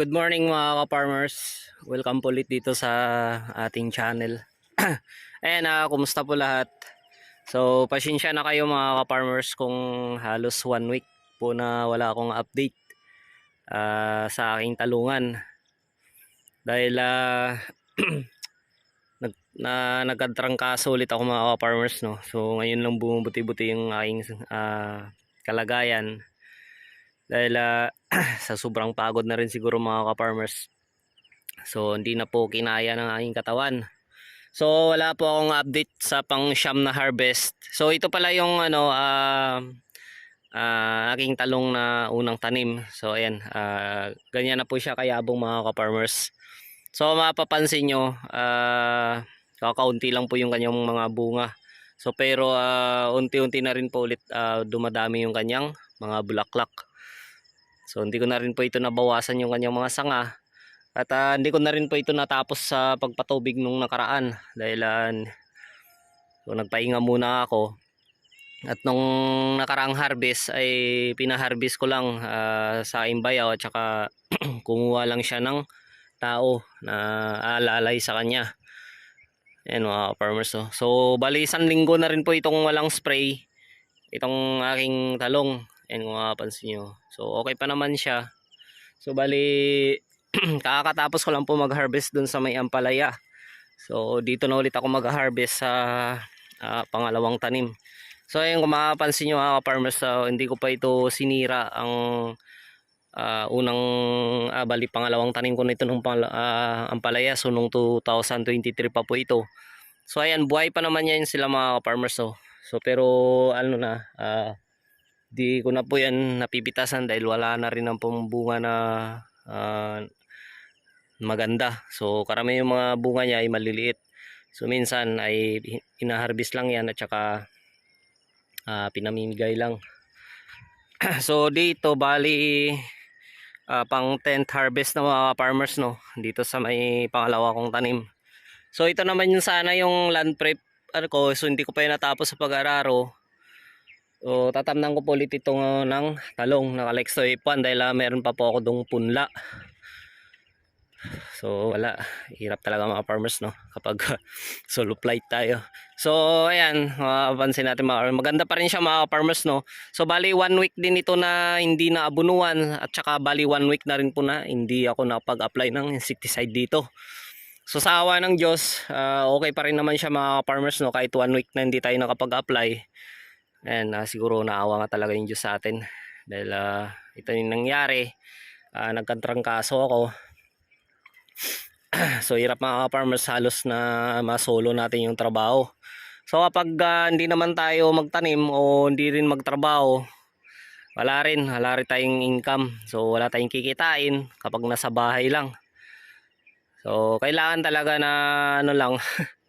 Good morning mga ka-farmers. Welcome po ulit dito sa ating channel. Ayan, ah, kumusta po lahat? So, pasensya na kayo mga ka-farmers kung halos one week po na wala akong update ah, sa aking talungan. Dahil ah, nag, na, nagkatrangkaso ulit ako mga ka-farmers. No? So, ngayon lang bumubuti-buti yung aking ah, kalagayan. Dahil ah, sa sobrang pagod na rin siguro mga ka-farmers. So hindi na po kinaya ng aking katawan. So wala po akong update sa pang siyam na harvest. So ito pala yung ano ah ah, aking talong na unang tanim. So ayan, ah, ganyan na po siya kayabong mga ka-farmers. So mapapansin nyo, ah, kakaunti lang po yung kanyang mga bunga. So pero ah, unti-unti na rin po ulit ah, dumadami yung kanyang mga bulaklak. So hindi ko na rin po ito nabawasan yung kanyang mga sanga. At ah, hindi ko na rin po ito natapos sa pagpatubig nung nakaraan. Dahil ah, so, nagpahinga muna ako. At nung nakaraang harvest ay pinaharvest ko lang ah, sa imbayaw at saka kumuha lang siya ng tao na alalay sa kanya. Ayan mga farmers. Oh. So bali isang linggo na rin po itong walang spray. Itong aking talong. Ayan kung makapansin nyo. So okay pa naman siya. So bali kakatapos ko lang po mag-harvest dun sa may ampalaya. So dito na ulit ako mag-harvest sa ah, pangalawang tanim. So ayun kung makapansin nyo mga farmers, so, hindi ko pa ito sinira ang ah, unang ah, bali pangalawang tanim ko na ito nung pang, ah, ampalaya. So nung 2023 pa po ito. So ayan buhay pa naman yan sila mga farmers. So, so pero ano na ah, di ko na po yan napipitasan dahil wala na rin ang bunga na ah, maganda. So karami yung mga bunga niya ay maliliit. So minsan ay inaharbis lang yan at saka ah, pinamimigay lang. so dito bali ah, pang 10th harvest na mga farmers no dito sa may pangalawa kong tanim. So ito naman yung sana yung land prep ano ko so hindi ko pa yun natapos sa pag-araro. So tatamnan ko po ulit itong uh, ng talong na Calexto A1 dahil uh, meron pa po ako dong punla. So wala, hirap talaga mga farmers no kapag solo flight tayo. So ayan, mapapansin natin mga maganda pa rin siya mga farmers no. So bali one week din ito na hindi na abunuan at saka bali one week na rin po na hindi ako napag-apply ng insecticide dito. So sa awa ng Diyos, ah, okay pa rin naman siya mga farmers no kahit one week na hindi tayo nakapag-apply. And ah, siguro naawa nga talaga yung Diyos sa atin dahil ah, ito yung nangyari. Uh, nagkantrangkaso ako. so hirap mga farmers halos na masolo natin yung trabaho. So kapag ah, hindi naman tayo magtanim o hindi rin magtrabaho, wala rin, wala rin tayong income. So wala tayong kikitain kapag nasa bahay lang. So kailangan talaga na ano lang,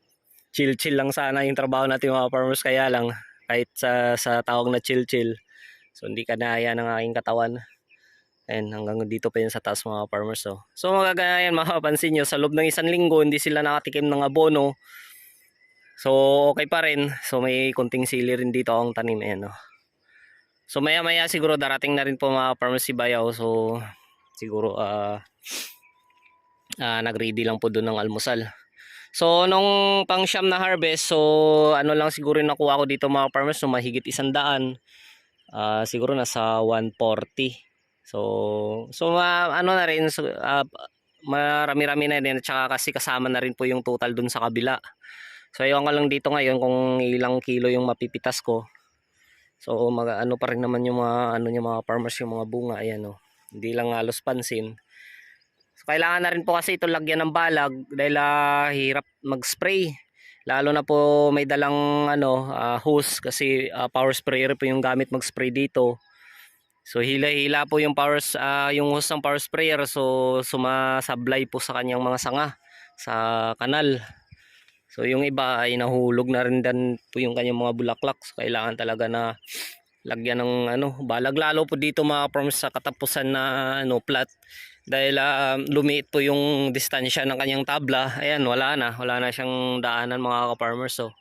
chill-chill lang sana yung trabaho natin mga farmers kaya lang kahit sa, sa tawag na chill-chill. So hindi kanaya ng aking katawan. And hanggang dito pa yun sa taas mga farmers. So, so magagaya yan mapapansin nyo sa loob ng isang linggo hindi sila nakatikim ng abono. So okay pa rin. So may kunting sili rin dito ang tanim. Ayan, no? So maya maya siguro darating na rin po mga farmers si Bayaw. So siguro ah uh, nagready lang po doon ng almusal. So nung pang siyam na harvest, so ano lang siguro nakuha ko dito mga farmers, so mahigit isang daan. Ah, siguro nasa 140. So so ma- ano na rin so, ah, marami-rami na din at saka kasi kasama na rin po yung total dun sa kabila. So ayun ko lang dito ngayon kung ilang kilo yung mapipitas ko. So mag ano pa rin naman yung mga ano yung mga farmers yung mga bunga ayan oh. Hindi lang halos pansin. So, kailangan na rin po kasi ito lagyan ng balag dahil uh, hirap mag-spray. Lalo na po may dalang ano, uh, hose kasi uh, power sprayer po yung gamit mag-spray dito. So hila-hila po yung power uh, yung hose ng power sprayer so sumasablay po sa kanyang mga sanga sa kanal. So yung iba ay nahulog na rin din po yung kanyang mga bulaklak. So kailangan talaga na lagyan ng ano, balag. Lalo po dito mga farms sa katapusan na ano plat. Dahil uh, lumiit po yung distansya ng kanyang tabla. Ayan wala na. Wala na siyang daanan mga ka-farmers so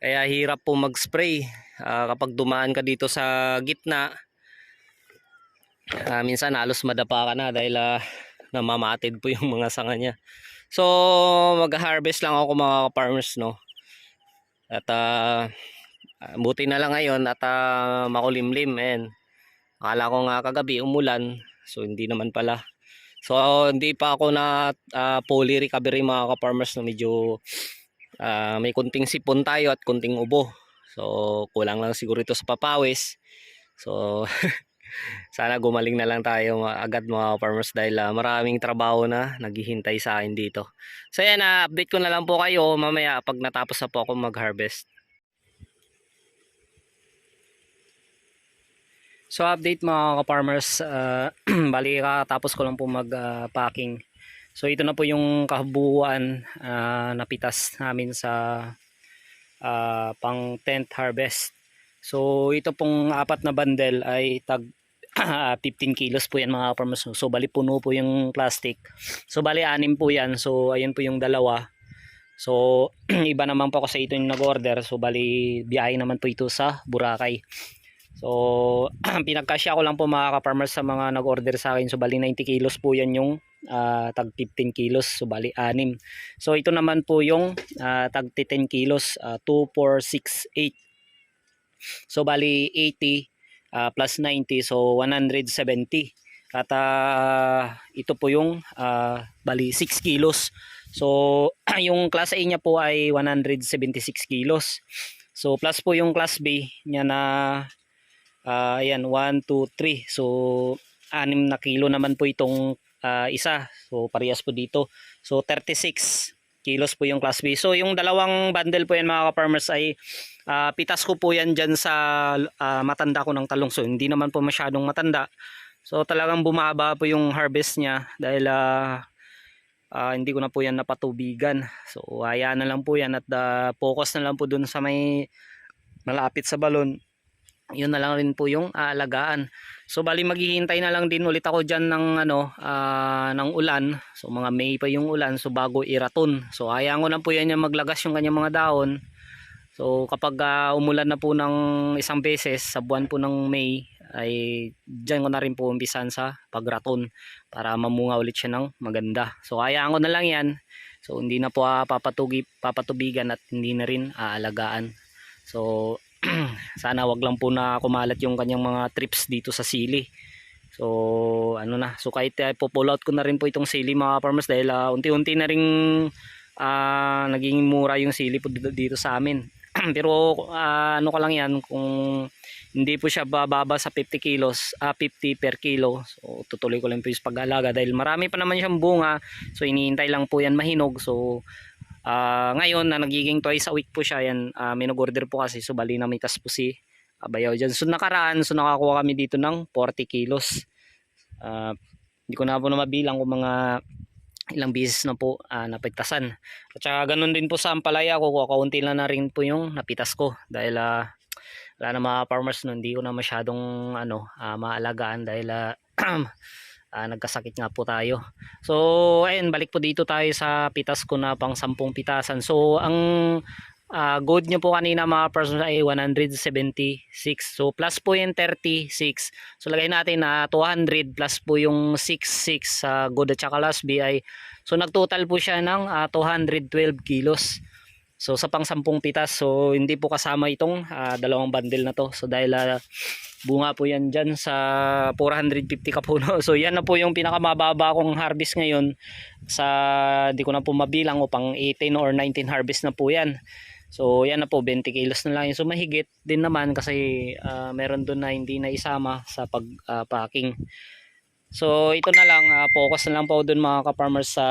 kaya hirap po mag-spray. Uh, kapag dumaan ka dito sa gitna Ah, minsan halos madapa ka na dahil ah, namamatid po yung mga sanga niya. So, mag-harvest lang ako mga farmers no. At ah, buti na lang ngayon at ah, makulimlim and akala ko nga kagabi umulan. So, hindi naman pala. So, hindi pa ako na ah, fully recovery mga ka-farmers no. Medyo ah, may kunting sipon tayo at kunting ubo. So, kulang lang siguro ito sa papawis. So, sana gumaling na lang tayo agad mga farmers dahil ah, maraming trabaho na naghihintay sa akin dito. So yan, na update ko na lang po kayo mamaya pag natapos na po ako mag-harvest. So update mga ka-farmers, uh, bali tapos ko lang po mag-packing. so ito na po yung kabuuan ah, na pitas namin sa ah, pang tent harvest. So ito pong apat na bundle ay tag 15 kilos po yan mga farmers. So bali puno po yung plastic. So bali anim po yan. So ayun po yung dalawa. So iba naman po kasi ito yung nag-order. So bali biyahe naman po ito sa Boracay. So pinagkasya ko lang po mga ka-farmers sa mga nag-order sa akin. So bali 90 kilos po yan yung ah, tag 15 kilos. So bali anim. So ito naman po yung ah, tag 10 kilos. ah, 2, 4, 6, 8. So bali 80 ah, plus 90 so 170. At ah, ito po yung ah, bali 6 kilos. So yung class A niya po ay 176 kilos. So plus po yung class B niya na ah, ayan 1 2 3. So 6 na kilo naman po itong ah, isa. So parehas po dito. So 36 kilos po yung class B. So yung dalawang bundle po yan mga ka-farmers ay Ah, pitas ko po yan dyan sa ah, matanda ko ng talong. So, hindi naman po masyadong matanda. So, talagang bumaba po yung harvest niya dahil ah, ah, hindi ko na po yan napatubigan. So, hayaan na lang po yan at ah, focus na lang po dun sa may malapit sa balon. Yun na lang rin po yung aalagaan. So, bali maghihintay na lang din ulit ako dyan ng, ano, ah, ng ulan. So, mga May pa yung ulan. So, bago iraton. So, hayaan ko na po yan yung maglagas yung kanyang mga daon. So kapag ah, umulan na po ng isang beses sa buwan po ng May ay diyan ko na rin po umpisan sa pagraton para mamunga ulit siya ng maganda. So hayaan ko na lang yan. So hindi na po ah, papatugi, papatubigan at hindi na rin aalagaan. So sana wag lang po na kumalat yung kanyang mga trips dito sa sili. So ano na, so kahit uh, pull out ko na rin po itong sili mga farmers dahil ah, unti-unti na ring ah, naging mura yung sili po dito, sa amin. pero ah, ano ka lang yan kung hindi po siya bababa sa 50 kilos ah, 50 per kilo so tutuloy ko lang po yung pag-alaga dahil marami pa naman siyang bunga so iniintay lang po yan mahinog so ah, ngayon na nagiging twice a week po siya yan uh, minag-order po kasi so bali na may tas po si Abayaw dyan. So nakaraan so nakakuha kami dito ng 40 kilos. Ah, hindi ko na po na mabilang kung mga ilang beses na po ah, napigtasan. At saka ganun din po sa ampalaya ko, kaunti lang na rin po yung napitas ko. Dahil ah, wala na mga farmers no, hindi ko na masyadong ano, ah, maalagaan dahil ah, ah, nagkasakit nga po tayo. So, ayun, balik po dito tayo sa pitas ko na pang 10 pitasan. So, ang ah, gold nyo po kanina mga farmers ay 176. So, plus po yung 36. So, lagay natin na 200 plus po yung 66 sa good at saka last B ay So nagtotal po siya ng ah, 212 kilos. So sa pang 10 pitas. So hindi po kasama itong ah, dalawang bundle na to. So dahil ah, bunga po yan dyan sa 450 kapuno. So yan na po yung pinakamababa kong harvest ngayon sa di ko na po mabilang o pang 18 or 19 harvest na po yan. So yan na po 20 kilos na lang yun. So mahigit din naman kasi ah, meron doon na hindi na isama sa pag ah, packing. So ito na lang, ah, focus na lang po doon mga ka-farmers sa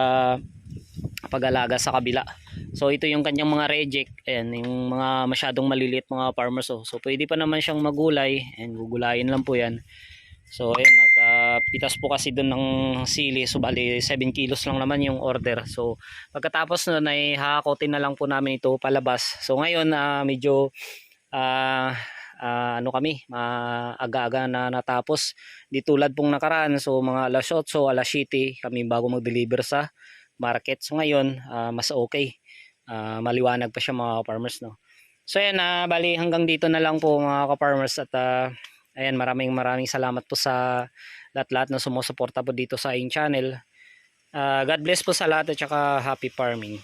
pag-alaga sa kabila. So ito yung kanyang mga reject, ayan, yung mga masyadong maliliit mga farmers. Oh. So pwede pa naman siyang magulay, and gugulayin lang po yan. So ayun, nagpitas po kasi doon ng sili, so bali 7 kilos lang naman yung order. So pagkatapos nun ay hakotin na lang po namin ito palabas. So ngayon ah, medyo ah ah, ano kami, maaga-aga na natapos. Di tulad pong nakaraan, so mga alas 8, alas 7 kami bago mag-deliver sa market. So ngayon, ah, mas okay. Ah, maliwanag pa siya mga farmers no. So yan, ah, bali hanggang dito na lang po mga ka-farmers at ah, Ayan, maraming maraming salamat po sa lahat-lahat na sumusuporta po dito sa aking channel. Ah, God bless po sa lahat at saka happy farming.